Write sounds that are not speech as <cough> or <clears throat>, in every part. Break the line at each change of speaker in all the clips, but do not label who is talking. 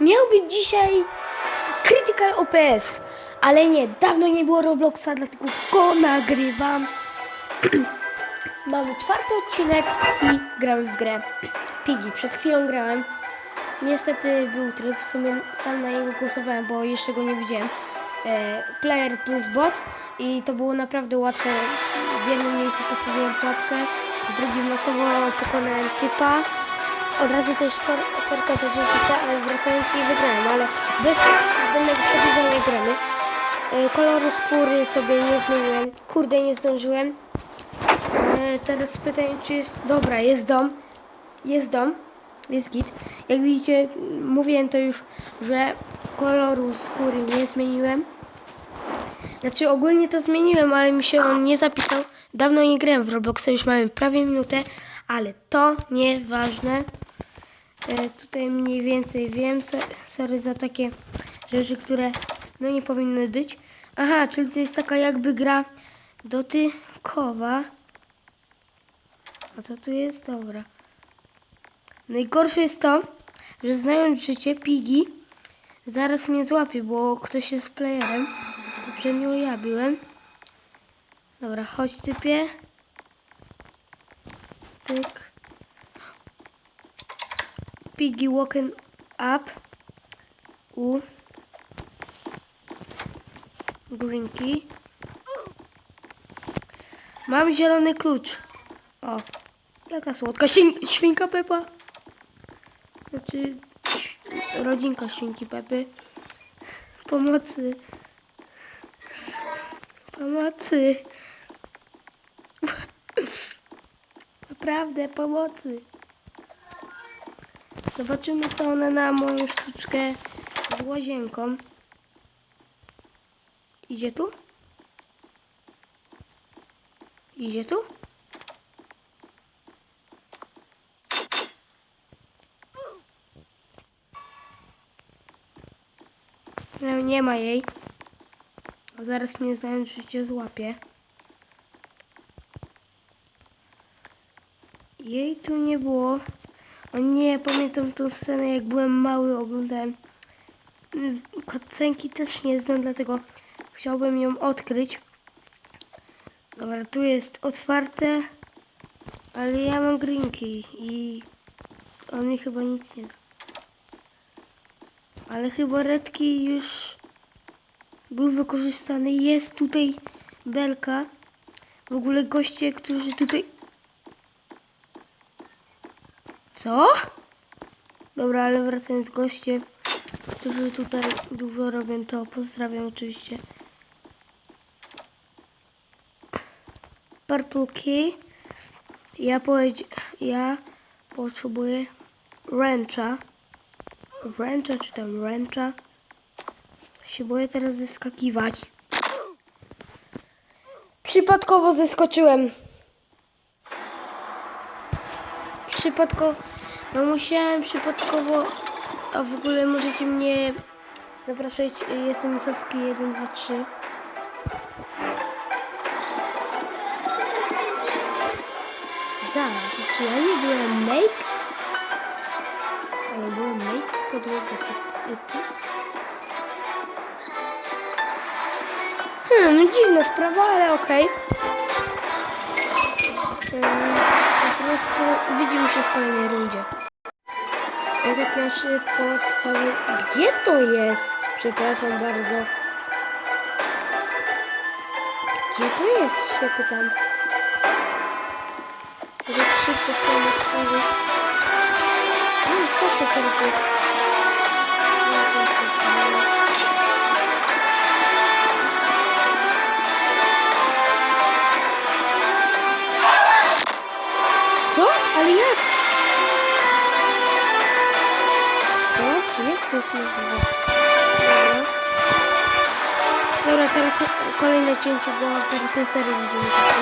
Miał być dzisiaj Critical OPS, ale nie, dawno nie było Robloxa, dlatego go nagrywam. <clears throat> Mamy czwarty odcinek i gramy w grę Pigi. Przed chwilą grałem. Niestety był tryb, w sumie sam na niego głosowałem, bo jeszcze go nie widziałem. E, player plus bot i to było naprawdę łatwe. W jednym miejscu postawiłem pułapkę, w drugim losowo pokonałem typa. Od razu też sor, sorka za GGT, ale wracając nie wygrałem, ale bez zbędnego sobie gramy. E, koloru skóry sobie nie zmieniłem. Kurde, nie zdążyłem. E, teraz pytanie, czy jest... Dobra, jest dom. Jest dom. Jest git. Jak widzicie, mówiłem to już, że koloru skóry nie zmieniłem. Znaczy ogólnie to zmieniłem, ale mi się on nie zapisał. Dawno nie grałem w Robloxa, już mamy prawie minutę, ale to nieważne. E, tutaj mniej więcej wiem, so, sorry za takie rzeczy, które no nie powinny być. Aha, czyli to jest taka jakby gra dotykowa. A co tu jest? Dobra. Najgorsze jest to, że znając życie Pigi, zaraz mnie złapie, bo ktoś jest playerem. Poprzednio ja byłem. Dobra, chodź typie. Pyk. Piggy walking up. U. Grinky. Mam zielony klucz. O, jaka słodka świn świnka Pepa. Znaczy, rodzinka świnki Pepy. Pomocy. Pomocy. <laughs> Naprawdę, pomocy. Zobaczymy, co ona na moją sztuczkę z łazienką. Idzie tu? Idzie tu? No, nie ma jej. Zaraz mnie znając życie złapie. Jej tu nie było. O nie, pamiętam tą scenę jak byłem mały, oglądałem. Cutscenki też nie znam, dlatego chciałbym ją odkryć. Dobra, tu jest otwarte, ale ja mam grinki i on mi chyba nic nie da. Ale chyba redki już był wykorzystany. Jest tutaj belka. W ogóle goście, którzy tutaj... Co? Dobra, ale wracając goście, którzy tutaj dużo robią, to pozdrawiam oczywiście. Purple Key. Ja powiedzi... Ja potrzebuję wrencha. Wrencha czy tam wrencha. Się boję teraz zeskakiwać. Przypadkowo zeskoczyłem. Przypadkowo. No musiałem przypadkowo. A w ogóle możecie mnie zapraszać. Jestem Misowski 1, 2, 3. Zaraz, czy ja nie byłem Makes? A ja byłem Makes podłogę pod ty? Hmm, dziwna sprawa, ale okej. Ym, Po prostu widzimy się w kolejnej rundzie. Ja tak na szybko otworzę... Gdzie to jest? Przepraszam bardzo. Gdzie to jest, się pytam. Tak szybko to otworzę. A, co się teraz Ale jak? Co? Jak to jest możliwe? Dobra. Teraz kolejne cięcie, bo teraz na serio będziemy tak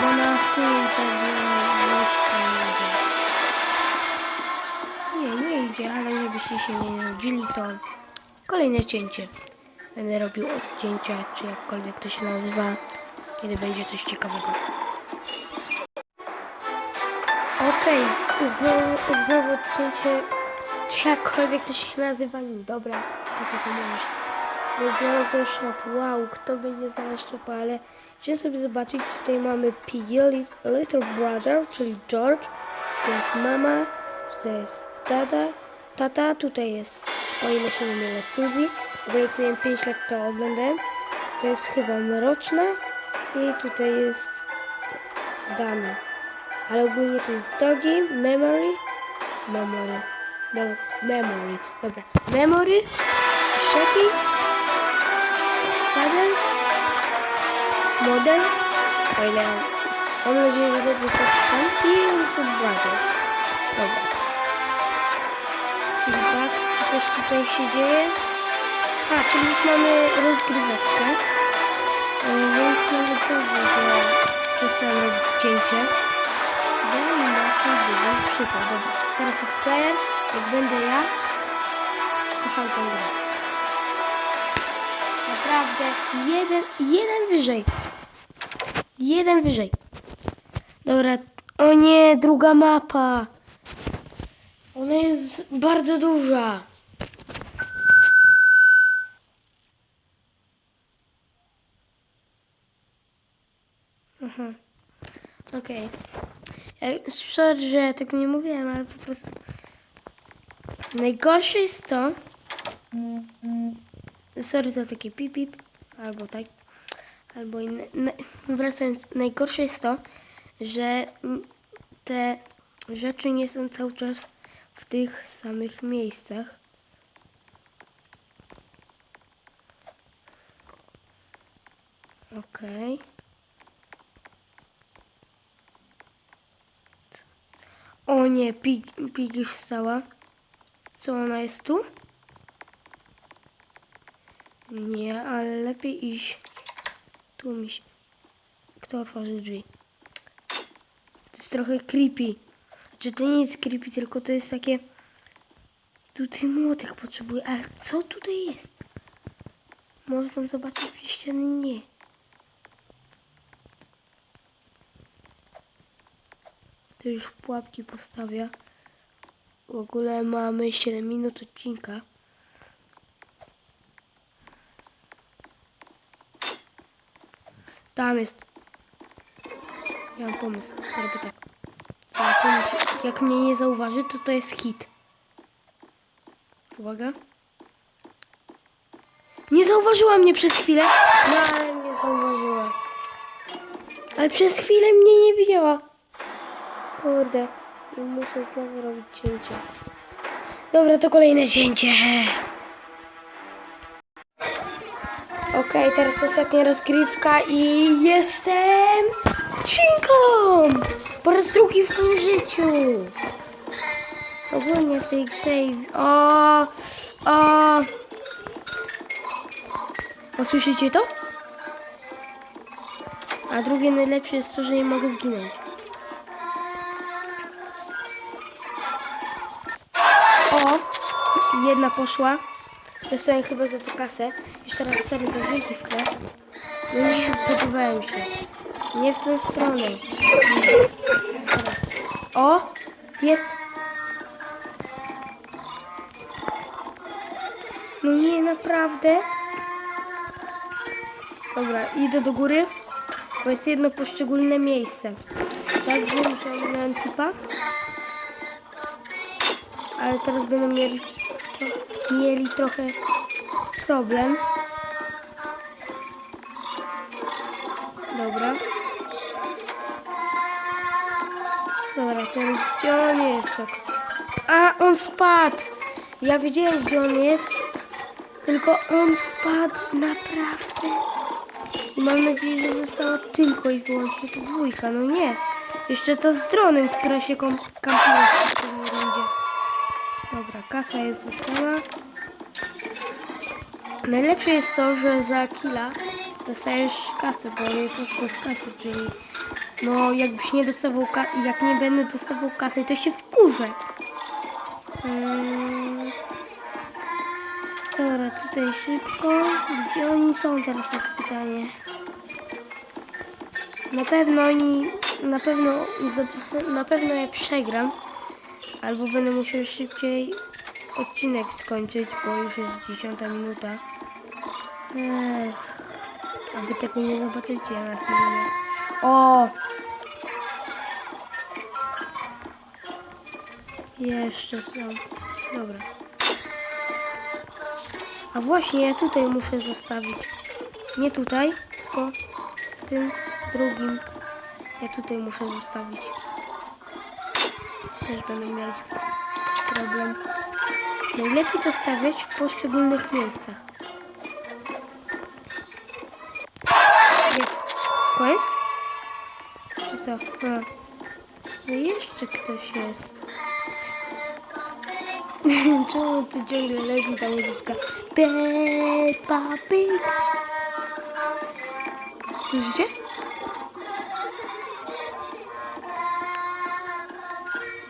Bo na wpływie to nie. Nie, nie idzie, ale żebyście się nie nudzili, to kolejne cięcie. Będę robił odcięcia, czy jakkolwiek to się nazywa, kiedy będzie coś ciekawego. Okej, znowu, znowu odcięcie czy jakkolwiek to się nazywa, no dobra, po co to mówisz? Bo znalazłem shop, wow, kto by nie znalazł shopa, ale chciałem sobie zobaczyć, tutaj mamy Piggy, Lit- Little Brother, czyli George, to jest mama, tutaj jest tata, tata, tutaj jest, o ile się nie mylę, Suzy, bo jak miałem 5 lat to oglądałem, to jest chyba Mroczna i tutaj jest Dami. Ale ogólnie to jest Doggy, Memory, Memory, no, Memory, dobra, Memory, Shaggy, Father, Model, o ile mam nadzieję, że dobrze przeczytam, i Little Brother. Dobra. Feedback, czy coś tutaj się dzieje? A, czyli już mamy rozgryweczkę. E, Więc nawet dobrze, że przestałem robić Bo inaczej byłby przypał. Dobra, teraz jest player. Jak będę ja, kocham tę grę. Naprawdę, jeden, jeden wyżej. Jeden wyżej. Dobra, o nie, druga mapa. Ona jest bardzo duża. Okej. Okay. Sorry, że ja tego nie mówiłem, ale po prostu... Najgorsze jest to... Sorry za takie pip, pip. Albo tak. Albo inne. Wracając, najgorsze jest to, że te rzeczy nie są cały czas w tych samych miejscach. Okej. O nie, pig, pig już wstała. Co ona jest tu? Nie, ale lepiej iść. Tu mi się... Kto otworzył drzwi? To jest trochę creepy. Znaczy to nie jest creepy, tylko to jest takie... Tutaj młotek potrzebuje, ale co tutaj jest? Można zobaczyć przez ściany? Nie. To już pułapki postawia. W ogóle mamy 7 minut odcinka. Tam jest. Ja mam pomysł. Zrobię tak. Jak mnie nie zauważy, to to jest hit. Uwaga. Nie zauważyła mnie przez chwilę. No ale mnie zauważyła. Ale przez chwilę mnie nie widziała. Kurde. Muszę znowu robić cięcie. Dobra, to kolejne cięcie. Okej, teraz ostatnia rozgrywka i jestem świnką! Po raz drugi w tym życiu. Ogólnie w tej grze. O! O! O, słyszycie to? A drugie najlepsze jest to, że nie mogę zginąć. Jedna poszła. Dostałem chyba za to kasę. Jeszcze raz sery za dźwięki w tle. No nie, zbudowałem się. Nie w tą stronę. Teraz. O! Jest. No nie, naprawdę. Dobra, idę do góry, bo jest jedno poszczególne miejsce. Tak wiem, że miałem typa. Ale teraz będą mieli, mieli trochę problem. Dobra. Dobra, teraz gdzie on jest? Tak. A, on spadł! Ja wiedziałem, gdzie on jest. Tylko on spadł naprawdę. I mam nadzieję, że została tylko i wyłącznie to dwójka. No nie. Jeszcze to z dronem, która się kampiła w poprzedniej rundzie. Dobra, kasa jest została. Najlepsze jest to, że za killa dostajesz kasę, bo jest odpust kasy, czyli no jakbyś nie dostawał jak nie będę dostawał kasy, to się wkurzę. Eee, Dobra, tutaj szybko. Gdzie oni są teraz jest pytanie. Na pewno oni, na pewno, na pewno ja przegram. Albo będę musiał szybciej odcinek skończyć, bo już jest 10 minuta. Ech, a wy tego nie zobaczycie na filmie. O! Jeszcze są. Dobra. A właśnie, ja tutaj muszę zostawić. Nie tutaj, tylko w tym drugim. Ja tutaj muszę zostawić. Też będę miał problem. Najlepiej to stawiać w poszczególnych miejscach. Jest. Koniec? Czy co? A. No jeszcze ktoś jest. <laughs> Czemu tu ciągle leci ta muzyczka? Peppa Pig. Słyszycie?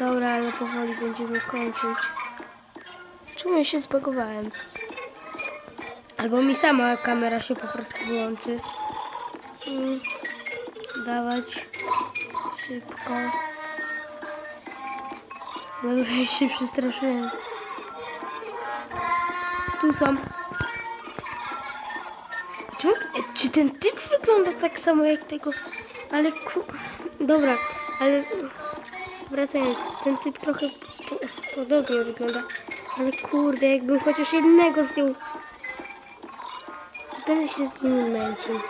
Dobra, ale powoli będziemy kończyć. Czemu ja się zbagowałem? Albo mi sama kamera się po prostu wyłączy. Mm, dawać szybko. Dobra, ja się przestraszyłem. Tu są. Czemu, czy ten typ wygląda tak samo jak tego? Ale ku... Dobra, ale wracając, ten typ trochę po, podobnie wygląda. Ale kurde, jakbym chociaż jednego zdjął. Będę się z nim męczył.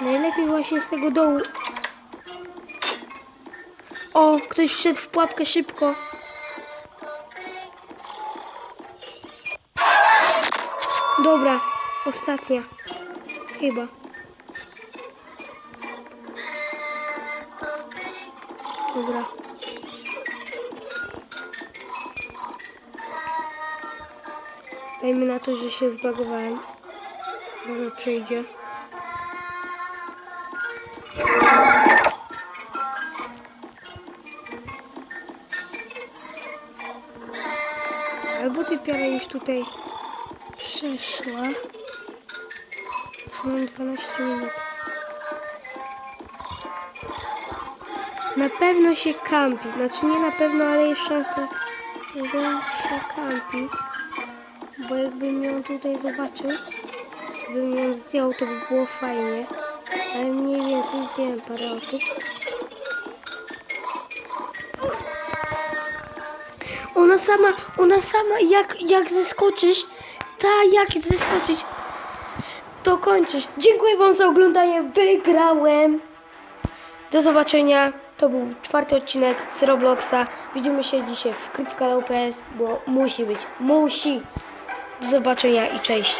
Najlepiej właśnie z tego dołu. O, ktoś wszedł w pułapkę szybko. Dobra, ostatnia. Chyba. Dobra. Dajmy na to, że się zbagowałem. Może przejdzie. Albo typiara już tutaj przeszła. Już mam 12 minut. Na pewno się kampi. Znaczy nie na pewno, ale jest szansa, że się kampi. Bo jakbym ją tutaj zobaczył, bym ją zdjął, to by było fajnie. Ale mniej więcej zdjąłem parę osób. Ona sama, ona sama, jak, jak zeskoczysz, ta jak zeskoczyć, to kończysz. Dziękuję Wam za oglądanie, wygrałem. Do zobaczenia. To był czwarty odcinek z Robloxa. Widzimy się dzisiaj w Krytka.ps, bo musi być, musi. Do zobaczenia i cześć.